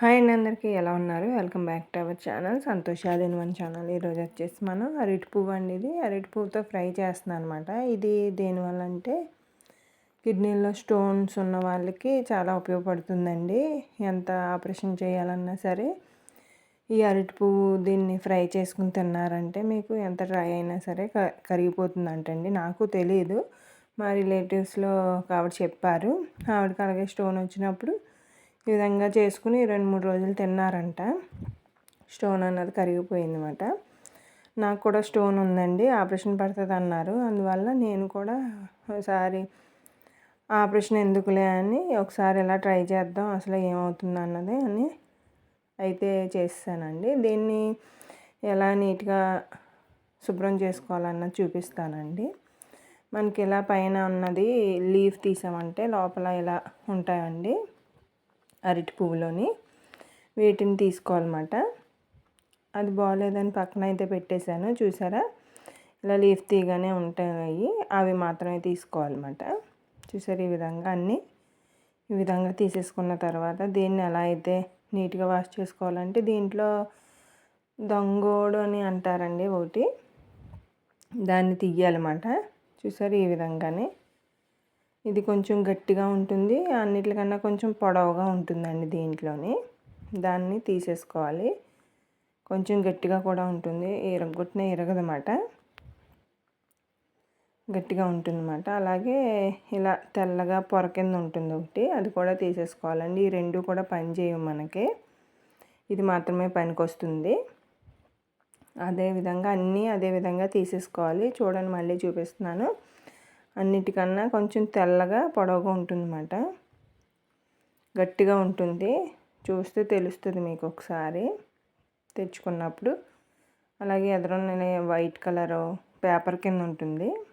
Hi అండి అందరికీ. ఎలా ఉన్నారు? Welcome back to our channel. Santosh Yadav one channel ఈరోజు వచ్చేసి మనం అరటి పువ్వు అండి ఇది. అరటి పువ్వుతో ఫ్రై చేస్తున్నాను అనమాట ఇది దేనివల్ల అంటే కిడ్నీలో స్టోన్స్ ఉన్న వాళ్ళకి చాలా ఉపయోగపడుతుందండి. ఎంత ఆపరేషన్ చేయాలన్నా సరే ఈ అరటి పువ్వు దీన్ని ఫ్రై చేసుకుని తిన్నారంటే మీకు ఎంత డ్రై అయినా సరే కరిగిపోతుందంటండి. నాకు తెలియదు మా రిలేటివ్స్లో ఆవిడ చెప్పారు. ఆవిడకి అలాగే స్టోన్ వచ్చినప్పుడు ఈ విధంగా చేసుకుని రెండు మూడు రోజులు తిన్నారంట. స్టోన్ అన్నది కరిగిపోయింది అనమాట నాకు కూడా స్టోన్ ఉందండి ఆపరేషన్ పడుతుంది అన్నారు అందువల్ల నేను కూడా ఒకసారి ఆపరేషన్ ఎందుకులే అని ఒకసారి ఇలా ట్రై చేద్దాం అసలు ఏమవుతుంది అన్నది అని అయితే చేస్తానండి. దీన్ని ఎలా నీట్గా శుభ్రం చేసుకోవాలన్నది చూపిస్తానండి. మనకి ఇలా పైన ఉన్నది లీఫ్ తీసామంటే లోపల ఇలా ఉంటాయండి. అరటి పువ్వులోని వీటిని తీసుకోవాలన్నమాట. అది బాగోలేదని పక్కన అయితే పెట్టేశాను. చూసారా? ఇలా లీఫ్ తీగానే ఉంటాయి. అవి మాత్రమే తీసుకోవాలన్నమాట. చూసారు? ఈ విధంగా అన్నీ ఈ విధంగా తీసేసుకున్న తర్వాత దీన్ని ఎలా అయితే నీట్గా వాష్ చేసుకోవాలంటే దీంట్లో దొంగోడు అని అంటారండి ఒకటి. దాన్ని తీయాలన్నమాట. చూసారు? ఈ విధంగానే. ఇది కొంచెం గట్టిగా ఉంటుంది. అన్నిటికన్నా కొంచెం పొడవుగా ఉంటుందండి దీంట్లోని. దాన్ని తీసేసుకోవాలి. కొంచెం గట్టిగా కూడా ఉంటుంది. ఇరగొట్టిన ఇరగదన్నమాట గట్టిగా ఉంటుందన్నమాట. అలాగే ఇలా తెల్లగా పొర కింద ఉంటుంది ఒకటి. అది కూడా తీసేసుకోవాలండి. ఈ రెండు కూడా పని చేయవు మనకి. ఇది మాత్రమే పనికి వస్తుంది అదేవిధంగా అన్నీ అదే విధంగా తీసేసుకోవాలి. చూడండి మళ్ళీ చూపిస్తున్నాను. అన్నిటికన్నా కొంచెం తెల్లగా పొడవుగా ఉంటుందన్నమాట. గట్టిగా ఉంటుంది. చూస్తే తెలుస్తుంది మీకు ఒకసారి. తెచ్చుకున్నప్పుడు. అలాగే ఎదురున్న వైట్ కలర్ పేపర్ కింద ఉంటుంది.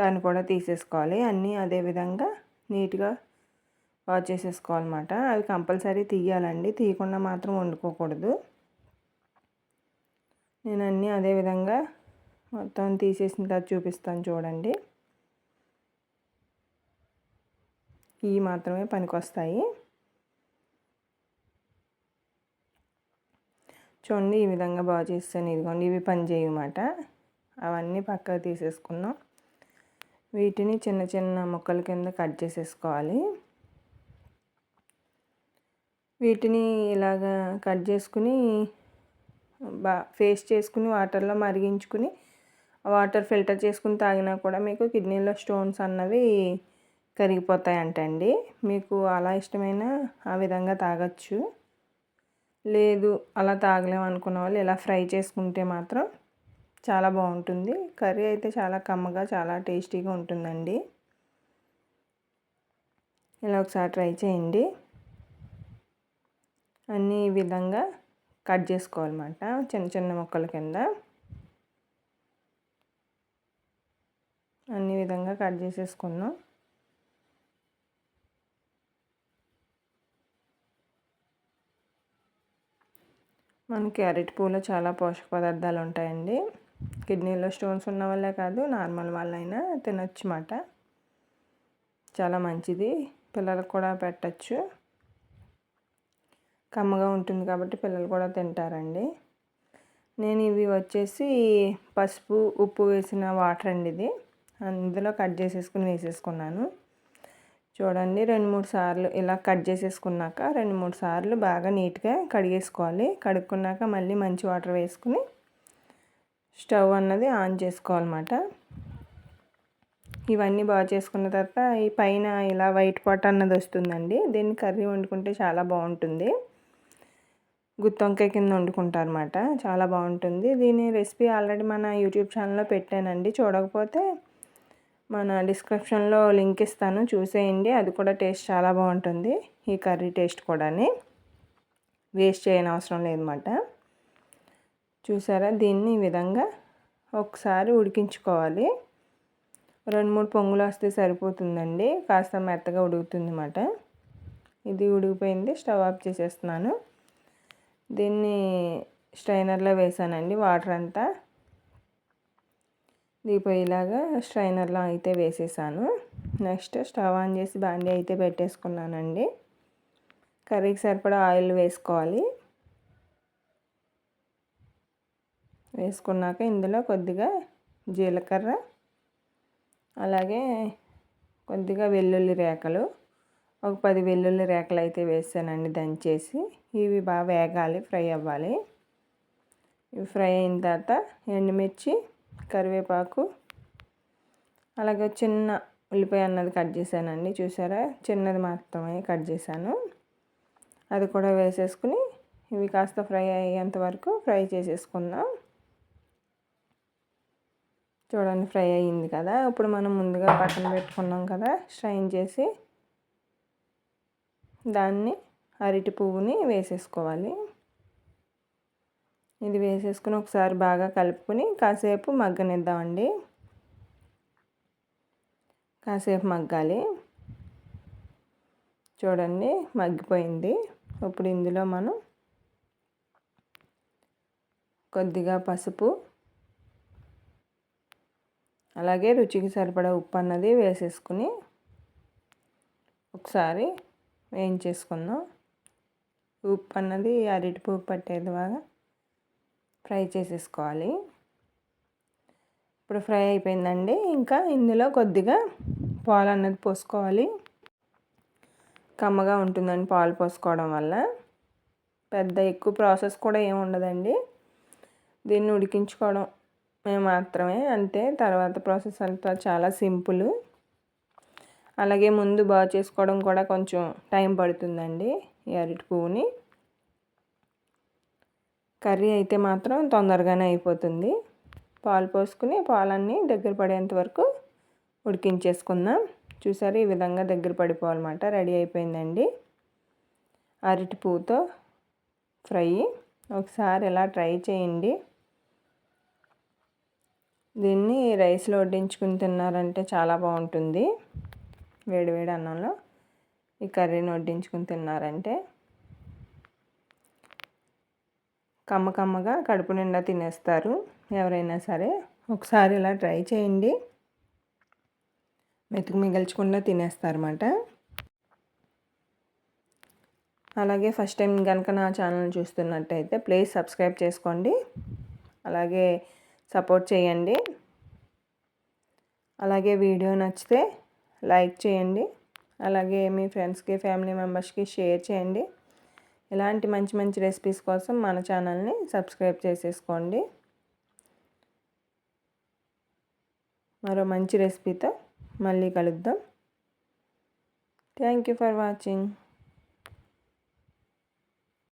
దాన్ని కూడా తీసేసుకోవాలి. అన్నీ అదే విధంగా నీట్గా వాష్ చేసేసుకోవాలన్నమాట. అవి కంపల్సరీ తీయాలండి. తీయకుండా మాత్రం వండుకోకూడదు. నేను అన్నీ అదే విధంగా మొత్తం తీసేసిన తర్వాత చూపిస్తాను చూడండి. ఇవి మాత్రమే పనికొస్తాయి. చూడండి ఈ విధంగా బాగా చేస్తాను. ఇదిగోండి ఇవి పనిచేయమాట అవన్నీ పక్కకు తీసేసుకున్నాం వీటిని చిన్న చిన్న ముక్కల కింద కట్ చేసేసుకోవాలి. వీటిని ఇలాగా కట్ చేసుకుని బా ఫేస్ చేసుకుని వాటర్లో మరిగించుకుని వాటర్ ఫిల్టర్ చేసుకుని తాగినా కూడా మీకు కిడ్నీలో స్టోన్స్ అన్నవి కరిగిపోతాయంటండి. మీకు అలా ఇష్టమైన ఆ విధంగా తాగొచ్చు. లేదు అలా తాగలేము అనుకున్న వాళ్ళు ఇలా ఫ్రై చేసుకుంటే మాత్రం చాలా బాగుంటుంది. కర్రీ అయితే చాలా కమ్మగా చాలా టేస్టీగా ఉంటుందండి. ఇలా ఒకసారి ట్రై చేయండి. అన్నీ ఈ విధంగా కట్ చేసుకోవాలన్నమాట. చిన్న చిన్న ముక్కల కింద. అన్ని విధంగా కట్ చేసేసుకున్నాం మనకి క్యారెట్ పూలో చాలా పోషక పదార్థాలు ఉంటాయండి. కిడ్నీలో స్టోన్స్ ఉన్న వాళ్ళే కాదు నార్మల్ వాళ్ళైనా తినొచ్చు మాట చాలా మంచిది. పిల్లలకు కూడా పెట్టచ్చు. కమ్మగా ఉంటుంది కాబట్టి పిల్లలు కూడా తింటారండి. నేను ఇవి వచ్చేసి పసుపు ఉప్పు వేసిన వాటర్ అండి ఇది. అందులో కట్ చేసేసుకుని వేసేసుకున్నాను. చూడండి రెండు మూడు సార్లు ఇలా కట్ చేసేసుకున్నాక రెండు మూడు సార్లు బాగా నీట్గా కడిగేసుకోవాలి. కడుక్కున్నాక మళ్ళీ మంచి వాటర్ వేసుకుని స్టవ్ అన్నది ఆన్ చేసుకోవాలన్నమాట. ఇవన్నీ బాగా చేసుకున్న తర్వాత ఈ పైన ఇలా వైట్ పాట్ అన్నది వస్తుందండి. దీన్ని కర్రీ వండుకుంటే చాలా బాగుంటుంది. గుత్తొంకాయ కింద వండుకుంటారన్నమాట. చాలా బాగుంటుంది. దీని రెసిపీ ఆల్రెడీ మన యూట్యూబ్ ఛానల్లో పెట్టానండి. చూడకపోతే మన డిస్క్రిప్షన్లో లింక్ ఇస్తాను. చూసేయండి. అది కూడా టేస్ట్ చాలా బాగుంటుంది. ఈ కర్రీ టేస్ట్ కూడా వేస్ట్ చేయని అవసరం లేదన్నమాట. చూసారా? దీన్ని ఈ విధంగా ఒకసారి ఉడికించుకోవాలి. రెండు మూడు పొంగులు వస్తే సరిపోతుందండి. కాస్త మెత్తగా ఉడుకుతుంది అన్నమాట ఇది ఉడికిపోయింది. స్టవ్ ఆఫ్ చేసేస్తున్నాను. దీన్ని స్ట్రైనర్లో వేసానండి. వాటర్ అంతా దిగిపోయేలాగా స్ట్రైనర్లో అయితే వేసేసాను. నెక్స్ట్ స్టవ్ ఆన్ చేసి బాండీ అయితే పెట్టేసుకున్నానండి. కర్రీకి సరిపడా ఆయిల్ వేసుకోవాలి. వేసుకున్నాక ఇందులో కొద్దిగా జీలకర్ర అలాగే కొద్దిగా వెల్లుల్లి రేకలు ఒక పది వెల్లుల్లి రేకలు అయితే వేసానండి దంచేసి. ఇవి బాగా వేగాలి ఫ్రై అవ్వాలి. ఇవి ఫ్రై అయిన తర్వాత ఎండుమిర్చి కరివేపాకు. అలాగే చిన్న ఉల్లిపాయ అన్నది కట్ చేశానండి చూసారా? చిన్నది మాత్రమే కట్ చేశాను. అది కూడా వేసేసుకుని ఇవి కాస్త ఫ్రై అయ్యేంత వరకు ఫ్రై చేసేసుకుందాం. చూడండి ఫ్రై అయ్యింది కదా? ఇప్పుడు మనం ముందుగా పక్కన పెట్టుకున్నాం కదా స్ట్రైన్ చేసి దాన్ని అరటి పువ్వుని వేసేసుకోవాలి. ఇది వేసేసుకుని ఒకసారి బాగా కలుపుకొని కాసేపు మగ్గనిద్దామండి. కాసేపు మగ్గాలి. చూడండి మగ్గిపోయింది. ఇప్పుడు ఇందులో మనం కొద్దిగా పసుపు అలాగే రుచికి సరిపడా ఉప్పు అన్నది వేసేసుకుని ఒకసారి వేయించేసుకుందాం. ఉప్పు అన్నది అరటి పువ్వు పట్టేది బాగా. ఫ్రై చేసేసుకోవాలి. ఇప్పుడు ఫ్రై అయిపోయిందండి. ఇంకా ఇందులో కొద్దిగా పాలు అన్నది పోసుకోవాలి. కమ్మగా ఉంటుందండి పాలు పోసుకోవడం వల్ల. పెద్ద ఎక్కువ ప్రాసెస్ కూడా ఏమి ఉండదండి. దీన్ని ఉడికించుకోవడం మేము మాత్రమే. అంతే తర్వాత ప్రాసెస్ అంతా చాలా సింపుల్. అలాగే ముందు బాగా చేసుకోవడం కూడా కొంచెం టైం పడుతుందండి ఈ అరటి పువ్వుని. కర్రీ అయితే మాత్రం తొందరగానే అయిపోతుంది. పాలు పోసుకుని పాలన్నీ దగ్గర పడేంత వరకు ఉడికించేసుకుందాం. చూసారు ఈ విధంగా దగ్గర పడిపోవాలన్నమాట రెడీ అయిపోయిందండి. అరటి పువ్వుతో ఫ్రై. ఒకసారి ఇలా ట్రై చేయండి. దీన్ని రైస్లో వడ్డించుకుని తిన్నారంటే చాలా బాగుంటుంది. వేడివేడి అన్నంలో ఈ కర్రీని వడ్డించుకుని తిన్నారంటే. కమ్మ కమ్మగా కడుపు నిండా తినేస్తారు. ఎవరైనా సరే ఒకసారి ఇలా ట్రై చేయండి. మెతుకు మిగల్చకుండా తినేస్తారన్నమాట. అలాగే ఫస్ట్ టైం కనుక నా ఛానల్ చూస్తున్నట్టయితే ప్లీజ్ సబ్స్క్రైబ్ చేసుకోండి. అలాగే సపోర్ట్ చేయండి. అలాగే వీడియో నచ్చితే లైక్ చేయండి. అలాగే మీ ఫ్రెండ్స్కి ఫ్యామిలీ మెంబర్స్కి షేర్ చేయండి. ఇలాంటి మంచి మంచి రెసిపీస్ కోసం మన ఛానల్ని సబ్స్క్రైబ్ చేసేసుకోండి. మరో మంచి రెసిపీతో మళ్ళీ కలుద్దాం. Thank you for watching